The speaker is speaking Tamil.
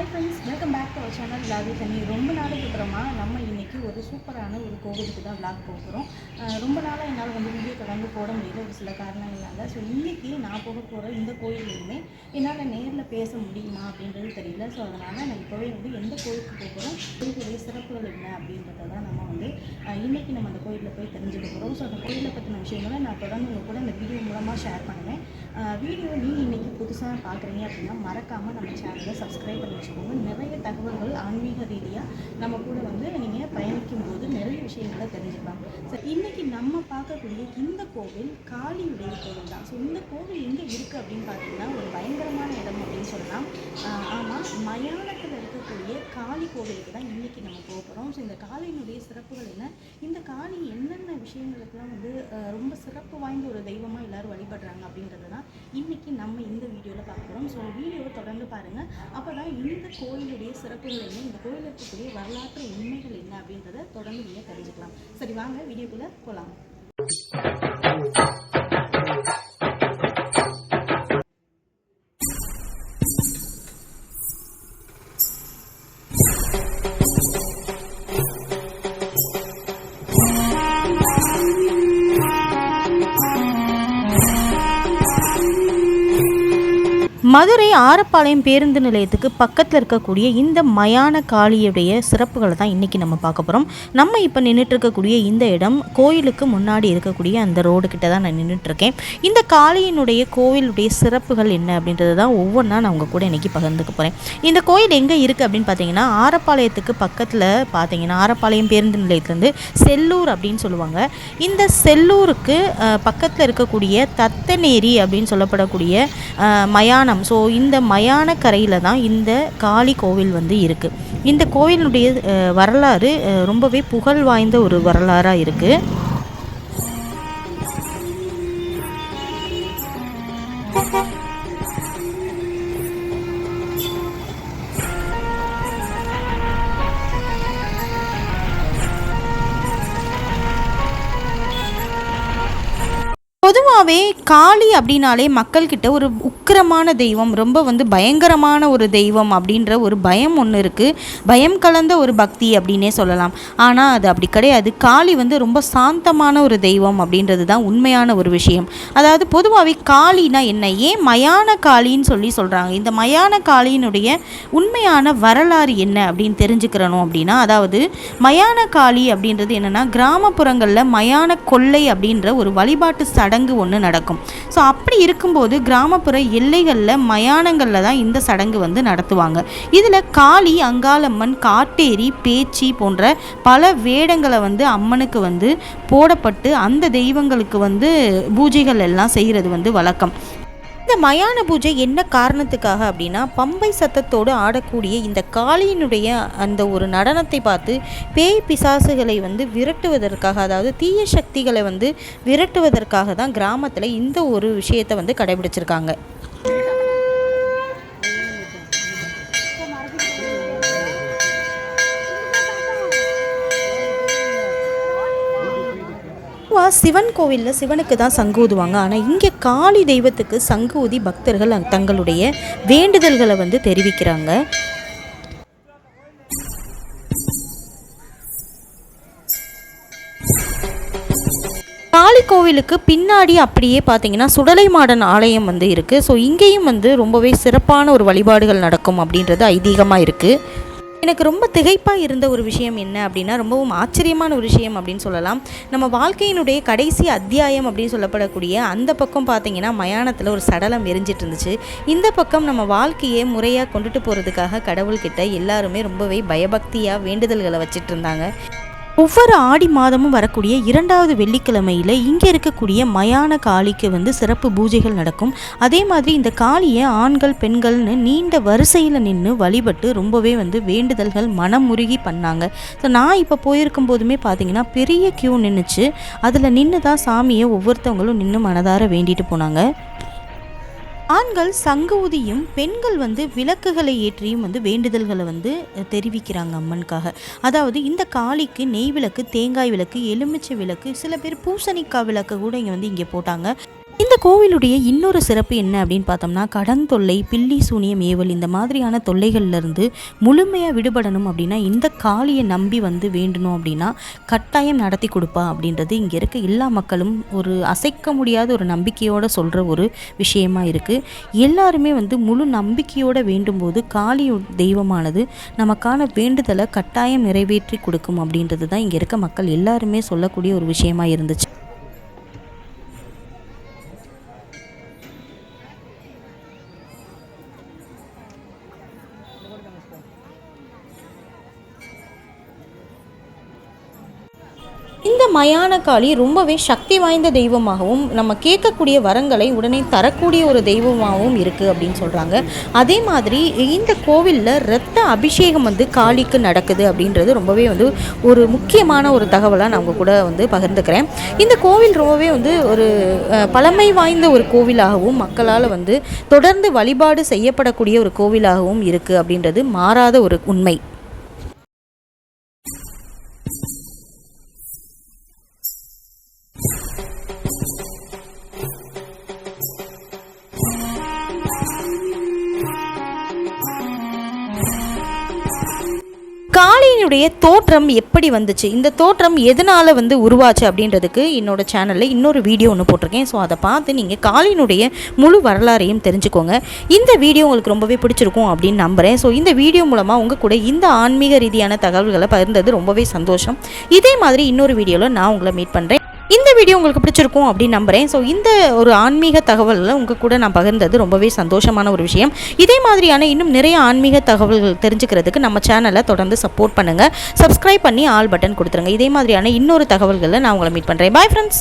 Hi friends welcome back to our channel vlog தண்ணி ரொம்ப நாளைக்கு அப்புறமா நம்ம இன்றைக்கி ஒரு சூப்பரான ஒரு கோவிலுக்கு தான் விளாக் போகிறோம் ரொம்ப நாளாக என்னால் வந்து வீடியோ தொடர்ந்து போட முடியல ஒரு சில காரணங்களால் ஸோ இன்றைக்கி நான் போக போகிற இந்த கோயிலையுமே என்னால் நேரில் பேச முடியுமா அப்படின்றது தெரியல. ஸோ அதனால் நான் இப்போவே வந்து எந்த கோயிலுக்கு போகிறோம் கோயிலுடைய சிறப்புகள் என்ன அப்படின்றத தான் நம்ம வந்து இன்றைக்கி இன்னைக்கு நம்ம அந்த கோயிலில் போய் தெரிஞ்சுக்க போகிறோம் ஸோ அந்த கோயிலை பற்றின விஷயங்களை நான் தொடர்ந்து உங்கள் கூட இந்த வீடியோ மூலமாக ஷேர் பண்ணுவேன். வீடியோ நீங்கள் இன்றைக்கி புதுசாக பார்க்குறீங்க அப்படின்னா மறக்காமல் நம்ம சேனலை சப்ஸ்கிரைப் பண்ணி வச்சுக்கோங்க. நிறைய தகவல்கள் ஆன்மீக ரீதியாக நம்ம கூட வந்து நீங்கள் பயணிக்கும் போது நிறைய விஷயங்களை தெரிஞ்சுக்கலாம். ஸோ இன்றைக்கி நம்ம பார்க்கக்கூடிய இந்த கோவில் காளியுடைய கோவில் தான். ஸோ இந்த கோவில் எங்கே இருக்குது அப்படின்னு பார்த்தீங்கன்னா ஒரு பயங்கரமான இடம் அப்படின்னு சொல்லலாம். ஆமாம் மயானத்தில் இருக்கக்கூடிய காளி கோவிலுக்கு தான் இன்றைக்கி நம்ம போக போகிறோம் ஸோ இந்த காளியினுடைய சிறப்புகள் என்ன? இந்த காளி என்னென்ன விஷயங்களுக்கெல்லாம் வந்து ரொம்ப சிறப்பு வாய்ந்த ஒரு தெய்வமாக எல்லாரும் வழிபடுறாங்க அப்படின்றது தான் இன்றைக்கி நம்ம இந்த வீடியோவில் பார்க்குறோம். ஸோ வீடியோவை தொடர்ந்து பாருங்கள் அப்போ தான் இந்த கோயிலுடைய சிறப்புகள் என்ன இந்த கோயில் இருக்கக்கூடிய வரலாற்று உண்மைகள் என்ன அப்படின்றத தொடர்ந்து நீங்கள் தெரிஞ்சுக்கலாம். சரி வாங்க வீடியோக்குள்ளே போகலாம் மதுரை ஆரப்பாளையம் பேருந்து நிலையத்துக்கு பக்கத்தில் இருக்கக்கூடிய இந்த மயான காளியுடைய சிறப்புகளை தான் இன்றைக்கி நம்ம பார்க்க போகிறோம் நம்ம இப்போ நின்றுட்டு இருக்கக்கூடிய இந்த இடம் கோயிலுக்கு முன்னாடி இருக்கக்கூடிய அந்த ரோடு கிட்ட தான் நான் நின்றுட்டுருக்கேன் இந்த காளியினுடைய கோவிலுடைய சிறப்புகள் என்ன அப்படின்றது தான் ஒவ்வொன்றா நான் உங்கள் கூட இன்றைக்கி பகிர்ந்துக்க போகிறேன் இந்த கோயில் எங்கே இருக்குது அப்படின்னு பார்த்தீங்கன்னா ஆரப்பாளையத்துக்கு பக்கத்தில் பார்த்தீங்கன்னா ஆரப்பாளையம் பேருந்து நிலையத்துலேருந்து செல்லூர் அப்படின்னு சொல்லுவாங்க. இந்த செல்லூருக்கு பக்கத்தில் இருக்கக்கூடிய தத்தநேரி அப்படின்னு சொல்லப்படக்கூடிய மயானம் மயானம் ஸோ இந்த மயான கரையில் தான் இந்த காளி கோவில் வந்து இருக்குது இந்த கோவிலுடைய வரலாறு ரொம்பவே புகழ் வாய்ந்த ஒரு வரலாறாக இருக்குது பொதுவாகவே காளி அப்படின்னாலே மக்கள்கிட்ட ஒரு உக்கிரமான தெய்வம் ரொம்ப வந்து பயங்கரமான ஒரு தெய்வம் அப்படின்ற ஒரு பயம் ஒன்று இருக்குது பயம் கலந்த ஒரு பக்தி அப்படின்னே சொல்லலாம். ஆனால் அது அப்படி கிடையாது. காளி வந்து ரொம்ப சாந்தமான ஒரு தெய்வம் அப்படின்றது தான் உண்மையான ஒரு விஷயம். அதாவது பொதுவாகவே காளினா என்ன? ஏன் மயான காளின்னு சொல்லி சொல்கிறாங்க இந்த மயான காளியினுடைய உண்மையான வரலாறு என்ன அப்படின்னு தெரிஞ்சுக்கிறணும் அப்படின்னா அதாவது மயான காளி அப்படின்றது என்னென்னா கிராமப்புறங்களில் மயான கொள்ளை அப்படின்ற ஒரு வழிபாட்டு சடங்கு ஒன்று நடக்கும். ஸோ அப்படி இருக்கும்போது கிராமப்புற எல்லைகளில் மயானங்களில் தான் இந்த சடங்கு வந்து நடத்துவாங்க. இதில் காளி அங்காளம்மன் காட்டேரி பேச்சி போன்ற பல வேடங்களை வந்து அம்மனுக்கு வந்து போடப்பட்டு அந்த தெய்வங்களுக்கு வந்து பூஜைகள் எல்லாம் செய்கிறது வந்து வழக்கம். இந்த மயான பூஜை என்ன காரணத்துக்காக அப்படின்னா பம்பை சத்தத்தோடு ஆடக்கூடிய இந்த காளியினுடைய அந்த ஒரு நடனத்தை பார்த்து பேய் பிசாசுகளை வந்து விரட்டுவதற்காக அதாவது தீய சக்திகளை வந்து விரட்டுவதற்காக தான் கிராமத்தில் இந்த ஒரு விஷயத்தை வந்து கடைபிடிச்சிருக்காங்க. பொதுவாக சிவன் கோவிலில் சிவனுக்கு தான் சங்கு ஊதுவாங்க ஆனால் இங்கே காளி தெய்வத்துக்கு சங்கு ஊதி பக்தர்கள் தங்களுடைய வேண்டுதல்களை வந்து தெரிவிக்கிறாங்க. காளி கோவிலுக்கு பின்னாடி அப்படியே பார்த்தீங்கன்னா சுடலை மாடன் ஆலயம் வந்து இருக்குது ஸோ இங்கேயும் வந்து ரொம்பவே சிறப்பான ஒரு வழிபாடுகள் நடக்கும் அப்படின்றது ஐதீகமாக இருக்குது எனக்கு ரொம்ப திகைப்பாக இருந்த ஒரு விஷயம் என்ன அப்படின்னா ரொம்பவும் ஆச்சரியமான ஒரு விஷயம் அப்படின்னு சொல்லலாம். நம்ம வாழ்க்கையினுடைய கடைசி அத்தியாயம் அப்படின்னு சொல்லப்படக்கூடிய அந்த பக்கம் பார்த்தீங்கன்னா மயானத்தில் ஒரு சடலம் எரிஞ்சிட்டு இருந்துச்சு இந்த பக்கம் நம்ம வாழ்க்கையை முறையாக கொண்டுட்டு போகிறதுக்காக கடவுள்கிட்ட எல்லாருமே ரொம்பவே பயபக்தியாக வேண்டுதல்களை வச்சுட்டு இருந்தாங்க ஒவ்வொரு ஆடி மாதமும் வரக்கூடிய இரண்டாவது வெள்ளிக்கிழமையில் இங்கே இருக்கக்கூடிய மயான காளிக்கு வந்து சிறப்பு பூஜைகள் நடக்கும். அதே மாதிரி இந்த காளியை ஆண்கள் பெண்கள்னு நீண்ட வரிசையில் நின்று வழிபட்டு ரொம்பவே வந்து வேண்டுதல்கள் மனமுருகி பண்ணாங்க. ஸோ நான் இப்போ போயிருக்கும் போதுமே பார்த்தீங்கன்னா பெரிய கியூ நின்றுச்சு அதில் நின்று தான் சாமியை ஒவ்வொருத்தவங்களும் நின்று மனதார வேண்டிட்டு போனாங்க. ஆண்கள் சங்கு ஊதியும் பெண்கள் வந்து விளக்குகளை ஏற்றியும் வந்து வேண்டுதல்களை வந்து தெரிவிக்கிறாங்க அம்மனுக்காக. அதாவது இந்த காளிக்கு நெய் விளக்கு தேங்காய் விளக்கு எலுமிச்சை விளக்கு சில பேர் பூசணிக்காய் விளக்கு கூட இங்கே வந்து இங்கே போட்டாங்க. இந்த கோவிலுடைய இன்னொரு சிறப்பு என்ன அப்படின்னு பார்த்தோம்னா கடன் தொல்லை பில்லி சூனியம் ஏவல் இந்த மாதிரியான தொல்லைகள்லேருந்து முழுமையாக விடுபடணும் அப்படின்னா இந்த காளியை நம்பி வந்து வேண்டணும் அப்படின்னா கட்டாயம் நடத்தி கொடுப்பா அப்படின்றது இங்கே இருக்க எல்லா மக்களும் ஒரு அசைக்க முடியாத ஒரு நம்பிக்கையோடு சொல்கிற ஒரு விஷயமா இருக்குது எல்லாருமே வந்து முழு நம்பிக்கையோடு வேண்டும்போது காளி தெய்வமானது நமக்கான வேண்டுதலை கட்டாயம் நிறைவேற்றி கொடுக்கும் அப்படின்றது தான் இங்கே இருக்க மக்கள் எல்லாருமே சொல்லக்கூடிய ஒரு விஷயமா இருந்துச்சு. இந்த மயான காளி ரொம்பவே சக்தி வாய்ந்த தெய்வமாகவும் நம்ம கேட்கக்கூடிய வரங்களை உடனே தரக்கூடிய ஒரு தெய்வமாகவும் இருக்குது அப்படின்னு சொல்கிறாங்க அதே மாதிரி இந்த கோவிலில் ரத்த அபிஷேகம் வந்து காளிக்கு நடக்குது அப்படின்றது ரொம்பவே வந்து ஒரு முக்கியமான ஒரு தகவலாக நான் உங்கள் கூட வந்து பகிர்ந்துக்கிறேன். இந்த கோவில் ரொம்பவே வந்து ஒரு பழமை வாய்ந்த ஒரு கோவிலாகவும் மக்களால் வந்து தொடர்ந்து வழிபாடு செய்யப்படக்கூடிய ஒரு கோவிலாகவும் இருக்குது அப்படின்றது மாறாத ஒரு உண்மை. காளியினுடைய தோற்றம் எப்படி வந்துச்சு? இந்த தோற்றம் எதனால் வந்து உருவாச்சு அப்படின்றதுக்கு என்னோட சேனலில் இன்னொரு வீடியோ ஒன்று போட்டிருக்கேன். ஸோ அதை பார்த்து நீங்கள் காலினுடைய முழு வரலாறையும் தெரிஞ்சுக்கோங்க. இந்த வீடியோ உங்களுக்கு ரொம்பவே பிடிச்சிருக்கும் அப்படின்னு நம்புகிறேன் ஸோ இந்த வீடியோ மூலமாக உங்கள் கூட இந்த ஆன்மீக ரீதியான தகவல்களை பகிர்ந்தது ரொம்பவே சந்தோஷம். இதே மாதிரி இன்னொரு வீடியோவில் நான் உங்களை மீட் பண்ணுறேன் இந்த வீடியோ உங்களுக்கு பிடிச்சிருக்கும் அப்படின்னு நம்புகிறேன் ஸோ இந்த ஒரு ஆன்மீக தகவலில் உங்கள் கூட நான் பகிர்ந்தது ரொம்பவே சந்தோஷமான ஒரு விஷயம். இதே மாதிரியான இன்னும் நிறைய ஆன்மீக தகவல்கள் தெரிஞ்சுக்கிறதுக்கு நம்ம சேனலை தொடர்ந்து சப்போர்ட் பண்ணுங்கள் சப்ஸ்கிரைப் பண்ணி ஆல் பட்டன் கொடுத்துருங்க. இதே மாதிரியான இன்னொரு தகவல்களில் நான் உங்களை மீட் பண்ணுறேன் பாய் ஃப்ரெண்ட்ஸ்